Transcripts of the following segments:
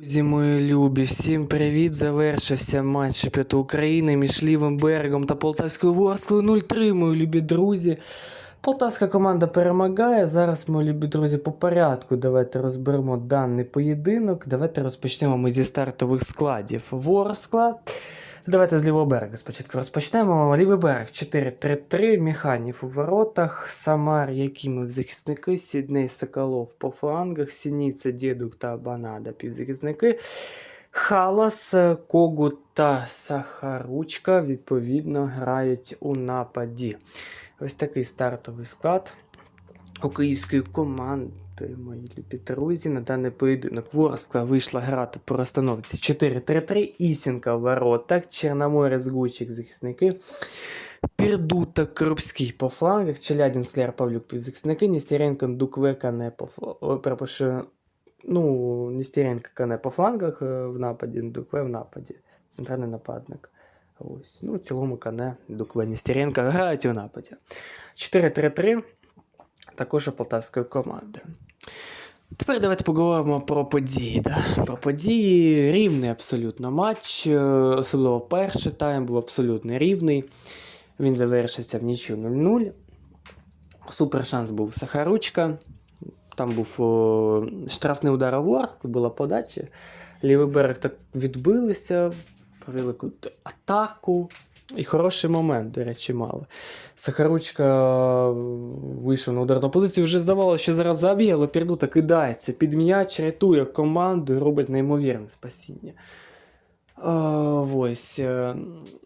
Друзі мої любі, всім привіт! Завершився матч чемпіонату України між лівим берегом та Полтавською Ворською 0-3, мої любі друзі. Полтавська команда перемагає. Зараз, мої любі друзі, по порядку. Давайте розберемо даний поєдинок. Давайте розпочнемо ми зі стартових складів Ворскла. Давайте з лівого берега спочатку розпочнемо. Лівий берег 4-3-3, Механів у воротах, Самар, Якимов захисники, Сідней Соколов по флангах, Сініця, Дєдук та Банада півзахисники. Халас, Когут та Сахаручка відповідно грають у нападі. Ось такий стартовий склад у київської команди, мої любі друзі, на даний поєдинок Ворскла вийшла грати по розстановці 4-3-3, Ісінка в воротах, Чорноморець Гучик захисники, Пірдута Крупський по флангах, Челядін Сляр Павлюк півзахисники, Нестеренко Дукве Кане по флангах, ну, Нестеренко Кане по флангах е, в нападі, Дукве в нападі, центральний нападник. Ось. Ну, в цілому Кане, Дукве, Нестеренко грають у нападі. 4-3-3 також полтавської команди. Тепер давайте поговоримо про події. Да? Про події рівний абсолютно матч, е, особливо перший тайм був абсолютно рівний. Він завершився в нічю 0-0. Супер шанс був Сахаручка. Там був о, штрафний удар Ворск, була подача. Лівий берег так відбилися, провели атаку. І хороший момент, до речі, мали. Сахаручка вийшов на ударну позицію. Вже здавалося, що зараз заб'є, але Пірдута кидається під м'яч, рятує команду і робить неймовірне спасіння. А, ось. е,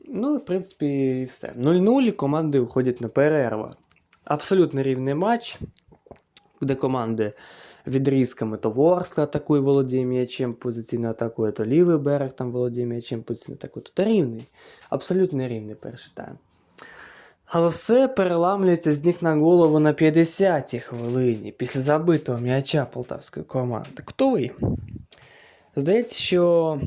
Ну, в принципі, і все. 0-0 і команди виходять на перерву. Абсолютно рівний матч, де команди відрізками то Ворскла атакує володіє м'ячем, позиційно атакує, то лівий берег там володіє м'ячем, позиційно атакує. Тобто рівний. Абсолютно рівний перший тайм. Але все переламлюється з ніг на голову на 50-й хвилині після забитого м'яча полтавської команди. Хто ви? Здається, що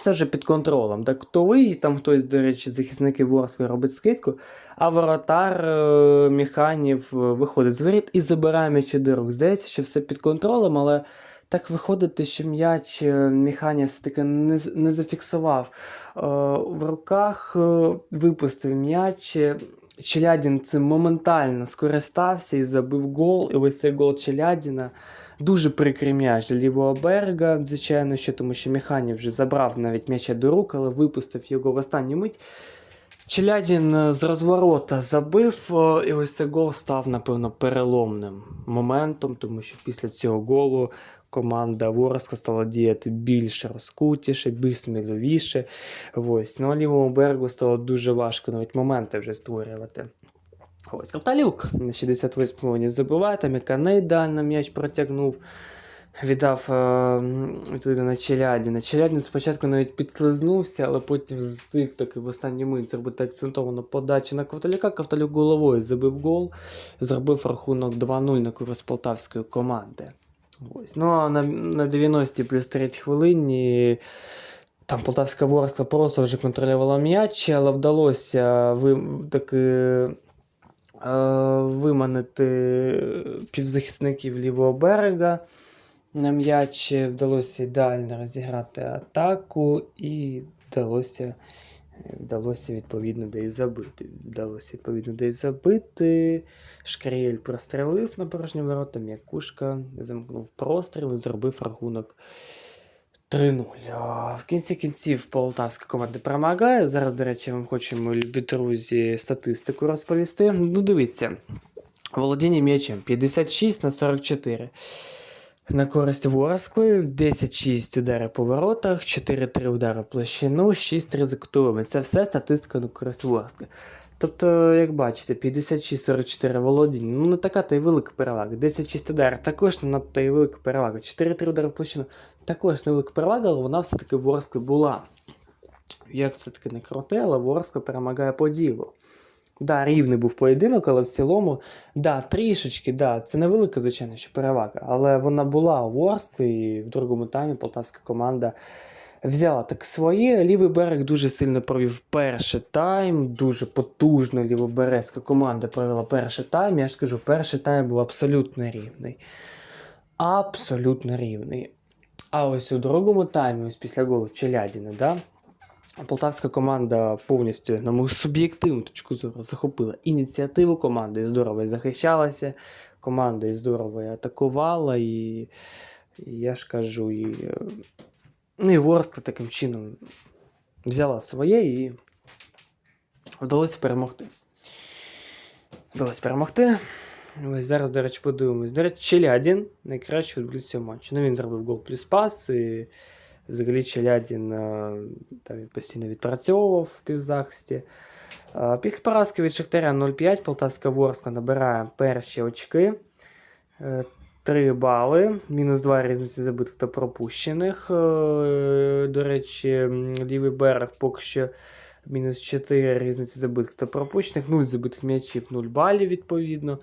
все вже під контролем. Так ви, там хтось, до речі, захисники Ворсли робить скидку, а воротар е, Міханів е, виходить з воріт і забирає м'ячі до рук. Здається, що все під контролем, але так виходить, що м'яч е, Міханів все-таки не, не зафіксував. Е, в руках е, випустив м'яч. Челядін цим моментально скористався і забив гол. І ось цей гол Челядіна. Дуже прикрий м'яч лівого берега, звичайно, що тому що Механів вже забрав навіть м'яча до рук, але випустив його в останню мить. Челядін е, з розворота забив, е, і ось цей гол став, напевно, переломним моментом, тому що після цього голу команда Ворска стала діяти більш розкутіше, більш сміливіше. Ось. Ну, а лівому берегу стало дуже важко навіть моменти вже створювати. Ось Ковталюк на 68 хвилині забиває, там Кане ідеально м'яч протягнув. Віддав е, м, відповідно на. Челядін спочатку навіть підслизнувся, але потім встиг таки в останню мить зробити акцентовану подачу на Ковталюка. Ковталюк головою забив гол, зробив рахунок 2-0 на користь полтавської команди. Ось. Ну а на, на 90 плюс 3 хвилині там полтавська ворскла просто вже контролювала м'яч, але вдалося ви, таки е, виманити півзахисників лівого берега. На м'яч вдалося ідеально розіграти атаку і вдалося, вдалося відповідно де і забити. Вдалося відповідно де і забити. Шкріель прострелив на порожні ворота, м'якушка замкнув простріл і зробив рахунок 3-0. В кінці кінців полтавська команда перемагає. Зараз, до речі, вам хочемо, любі друзі, статистику розповісти. Ну, дивіться. Володіння м'ячем 56 на 44. На користь Ворскли 10-6 ударів по воротах, 4-3 удари в площину, 6-3 за кутовими. Це все статистика на користь Ворскли. Тобто, як бачите, 56-44 володіння. Ну, не така та й велика перевага. 10-6 ударів також не надто і велика перевага. 4-3 удари в площину також невелика перевага, але вона все-таки в Ворсклі була. Як все-таки не крути, але Ворскла перемагає по ділу. Да, рівний був поєдинок, але в цілому, да, трішечки, да, це невелика, звичайно, що перевага, але вона була у Ворсклі, і в другому таймі полтавська команда взяла так своє. Лівий берег дуже сильно провів перший тайм, дуже потужно лівоберезька команда провела перший тайм. Я ж кажу, перший тайм був абсолютно рівний. Абсолютно рівний. А ось у другому таймі, ось після голу Челядіна, да? Полтавська команда повністю, на мою суб'єктивну точку зору, захопила ініціативу команди, здорово захищалася, команда здорово атакувала, і, і я ж кажу, і, ну, і Ворскла таким чином взяла своє і вдалося перемогти. Вдалося перемогти. Ось зараз, до речі, подивимось. До речі, Челядін найкращий футболіст цього матчу. Ну, він зробив гол плюс пас. І взагалі Челядін е, там, постійно відпрацьовував в півзахисті. Е, Після поразки від Шахтаря 0-5 Полтавська Ворскла набирає перші очки. 3 бали, мінус 2 різниці забитих та пропущених. Е, До речі, лівий берег поки що мінус 4 різниці забитих та пропущених, 0 забитих м'ячів, 0 балів відповідно.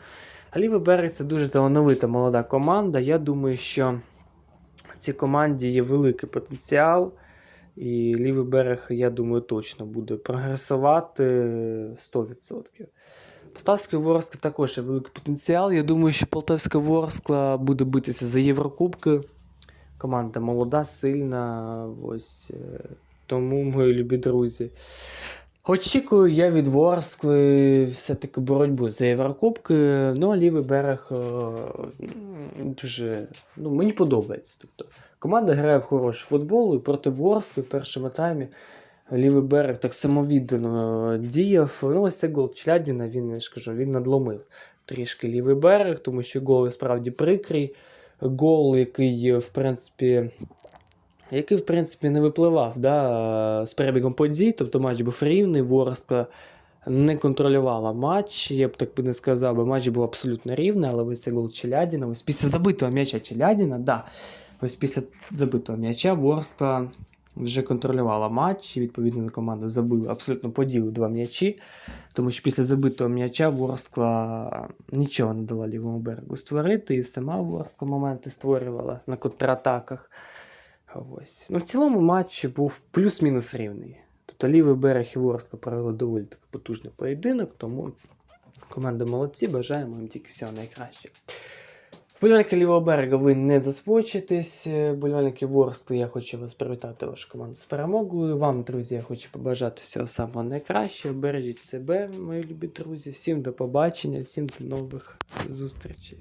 Лівий берег це дуже талановита молода команда. Я думаю, що цій команді є великий потенціал. І лівий берег, я думаю, точно буде прогресувати 100%. Полтавська Ворскла також є великий потенціал. Я думаю, що Полтавська Ворскла буде битися за Єврокубки. Команда молода, сильна. Ось. е, Тому, мої любі друзі. Очікую я від Ворскли все-таки боротьбу за Єврокубки. Ну, а лівий берег е, дуже. Ну, мені подобається. Тобто, команда грає в хороший футбол і проти Ворскли в першому таймі. Лівий берег так самовіддано е, діяв. Ну, ось цей гол Челядіна, він, я ж кажу, він надломив трішки лівий берег, тому що гол справді прикрий. Гол, який, е, в принципі, який, в принципі, не випливав да, з перебігом подій, тобто матч був рівний, Ворскла не контролювала матч, я б так би не сказав, бо матч був абсолютно рівний, але ось цей гол Челядіна, ось після забитого м'яча Челядіна, да, ось після забитого м'яча Ворскла вже контролювала матч, і відповідно команда забила абсолютно поділу два м'ячі, тому що після забитого м'яча Ворскла нічого не дала лівому берегу створити, і сама Ворскла моменти створювала на контратаках. Ось. Ну, в цілому матч був плюс-мінус рівний. Тобто лівий берег і Ворскла провели доволі таки потужний поєдинок, тому команда молодці, бажаємо їм тільки всього найкращого. Болівальники лівого берега, ви не заспочитесь. Болівальники Ворскли, я хочу вас привітати вашу команду з перемогою. Вам, друзі, я хочу побажати всього самого найкращого. Бережіть себе, мої любі друзі. Всім до побачення, всім до нових зустрічей.